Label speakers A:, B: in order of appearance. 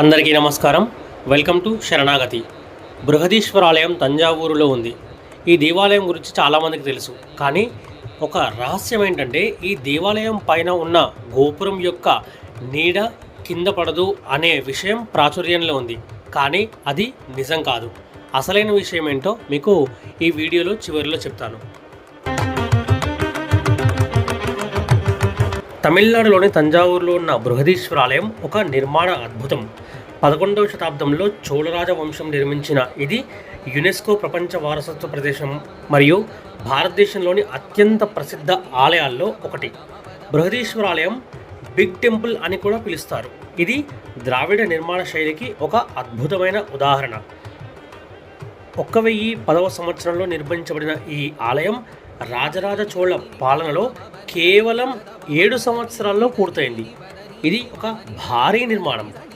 A: అందరికీ నమస్కారం. Welcome to శరణాగతి. బృహదీశ్వరాలయం తంజావూరులో ఉంది. ఈ దేవాలయం గురించి చాలామందికి తెలుసు. కానీ ఒక రహస్యం ఏంటంటే ఈ దేవాలయం పైన ఉన్న గోపురం యొక్క నీడ కింద పడదు అనే విషయం ప్రాచుర్యంలో ఉంది. కానీ అది నిజం కాదు. అసలైన విషయం ఏంటో మీకు ఈ వీడియోలో చివరిలో చెప్తాను. తమిళనాడులోని తంజావూరులో ఉన్న బృహదీశ్వర ఆలయం ఒక నిర్మాణ అద్భుతం. పదకొండవ శతాబ్దంలో చోళరాజ వంశం నిర్మించిన ఇది యునెస్కో ప్రపంచ వారసత్వ ప్రదేశం మరియు భారతదేశంలోని అత్యంత ప్రసిద్ధ ఆలయాల్లో ఒకటి. బృహదీశ్వర ఆలయం బిగ్ టెంపుల్ అని కూడా పిలుస్తారు. ఇది ద్రావిడ నిర్మాణ శైలికి ఒక అద్భుతమైన ఉదాహరణ. ఒక్క వెయ్యి పదవ సంవత్సరంలో నిర్మించబడిన ఈ ఆలయం రాజరాజ చోళ పాలనలో కేవలం ఏడు సంవత్సరాల్లో పూర్తయింది. ఇది ఒక భారీ నిర్మాణం.